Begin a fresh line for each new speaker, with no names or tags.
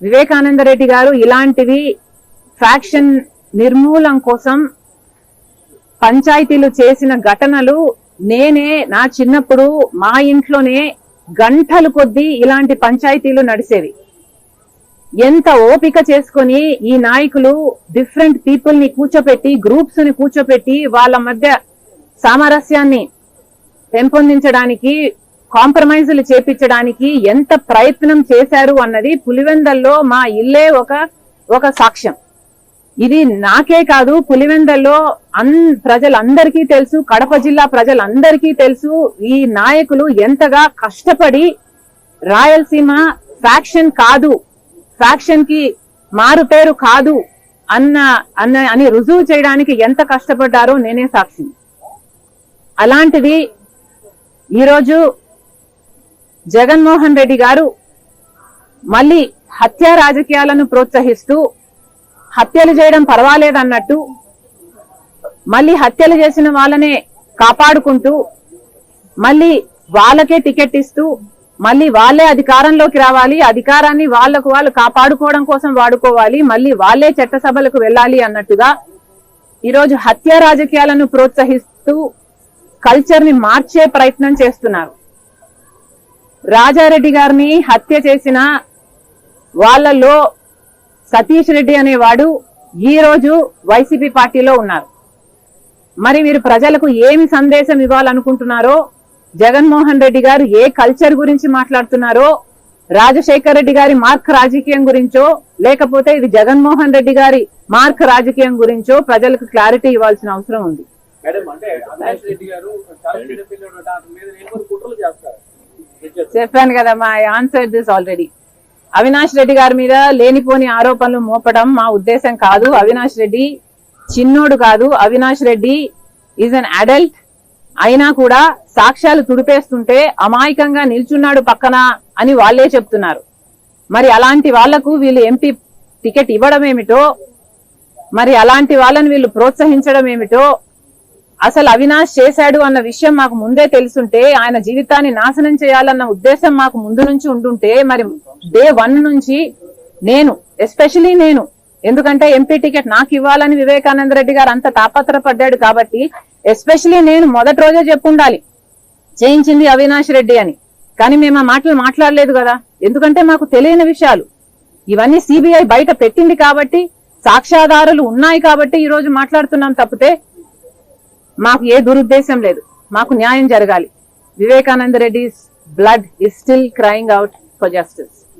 వివేకానంద రెడ్డి గారు ఇలాంటివి ఫ్యాక్షన్ నిర్మూలం కోసం పంచాయతీలు చేసిన ఘటనలు నేనే నా చిన్నప్పుడు మా ఇంట్లోనే గంటలు కొద్దీ ఇలాంటి పంచాయతీలు నడిచేవి ఎంత ఓపిక చేసుకొని ఈ నాయకులు డిఫరెంట్ పీపుల్ని కూర్చోపెట్టి గ్రూప్స్ని కూర్చోపెట్టి వాళ్ళ మధ్య సామరస్యాన్ని పెంపొందించడానికి కాంప్రమైజులు చేపించడానికి ఎంత ప్రయత్నం చేశారు అన్నది పులివెందల్లో మా ఇల్లే ఒక ఒక సాక్ష్యం. ఇది నాకే కాదు పులివెందల్లో అన్ ప్రజలందరికీ తెలుసు కడప జిల్లా ప్రజలందరికీ తెలుసు ఈ నాయకులు ఎంతగా కష్టపడి రాయలసీమ ఫ్యాక్షన్ కాదు ఫ్యాక్షన్కి మారు పేరు కాదు అన్న అన్న అని రుజువు చేయడానికి ఎంత కష్టపడ్డారో నేనే సాక్షి అలాంటిది ఈరోజు జగన్మోహన్ రెడ్డి గారు మళ్ళీ హత్య రాజకీయాలను ప్రోత్సహిస్తూ హత్యలు చేయడం పర్వాలేదన్నట్టు మళ్ళీ హత్యలు చేసిన వాళ్ళనే కాపాడుకుంటూ మళ్ళీ వాళ్ళకే టికెట్ ఇస్తూ మళ్ళీ వాళ్ళే అధికారంలోకి రావాలి అధికారాన్ని వాళ్ళకు వాళ్ళు కాపాడుకోవడం కోసం వాడుకోవాలి మళ్ళీ వాళ్ళే చట్టసభలకు వెళ్ళాలి అన్నట్టుగా ఈరోజు హత్య రాజకీయాలను ప్రోత్సహిస్తూ కల్చర్ని మార్చే ప్రయత్నం చేస్తున్నారు. రాజారెడ్డి గారిని హత్య చేసిన వాళ్ళల్లో సతీష్ రెడ్డి అనేవాడు ఈ రోజు వైసీపీ పార్టీలో ఉన్నారు. మరి మీరు ప్రజలకు ఏమి సందేశం ఇవ్వాలనుకుంటున్నారో జగన్మోహన్ రెడ్డి గారు ఏ కల్చర్ గురించి మాట్లాడుతున్నారో రాజశేఖర్ రెడ్డి గారి మార్క్ రాజకీయం గురించో లేకపోతే ఇది జగన్మోహన్ రెడ్డి గారి మార్క్ రాజకీయం గురించో ప్రజలకు క్లారిటీ ఇవ్వాల్సిన అవసరం ఉంది. చెప్పాను కదా మా answer this already Avinash Reddy గారి మీద లేనిపోని ఆరోపణలు మోపడం మా ఉద్దేశం కాదు. అవినాష్ రెడ్డి చిన్నోడు కాదు. Avinash Reddy is an adult అయినా కూడా సాక్ష్యాలు తుడిపేస్తుంటే అమాయకంగా నిల్చున్నాడు పక్కన అని వాళ్ళే చెప్తున్నారు. మరి అలాంటి వాళ్ళకు వీళ్ళు ఎంపీ టికెట్ ఇవ్వడం ఏమిటో మరి అలాంటి వాళ్ళని వీళ్ళు ప్రోత్సహించడం ఏమిటో అసలు అవినాష్ చేశాడు అన్న విషయం మాకు ముందే తెలుసుంటే ఆయన జీవితాన్ని నాశనం చేయాలన్న ఉద్దేశం మాకు ముందు నుంచి ఉండుంటే మరి డే వన్ నుంచి నేను ఎస్పెషలీ నేను ఎందుకంటే ఎంపీ టికెట్ నాకు ఇవ్వాలని వివేకానంద రెడ్డి గారు అంత తాపత్రపడ్డాడు కాబట్టి ఎస్పెషలీ నేను మొదటి రోజే చెప్పుండాలి. చేయించింది అవినాష్ రెడ్డి అని. కానీ మేము ఆ మాటలు మాట్లాడలేదు కదా. ఎందుకంటే మాకు తెలియని విషయాలు. ఇవన్నీ సిబిఐ బయట పెట్టింది కాబట్టి సాక్ష్యాధారులు ఉన్నాయి కాబట్టి ఈ రోజు మాట్లాడుతున్నాం తప్పితే మాకు ఏ దురుద్దేశం లేదు. మాకు న్యాయం జరగాలి. Vivekananda Reddy blood is still crying out for justice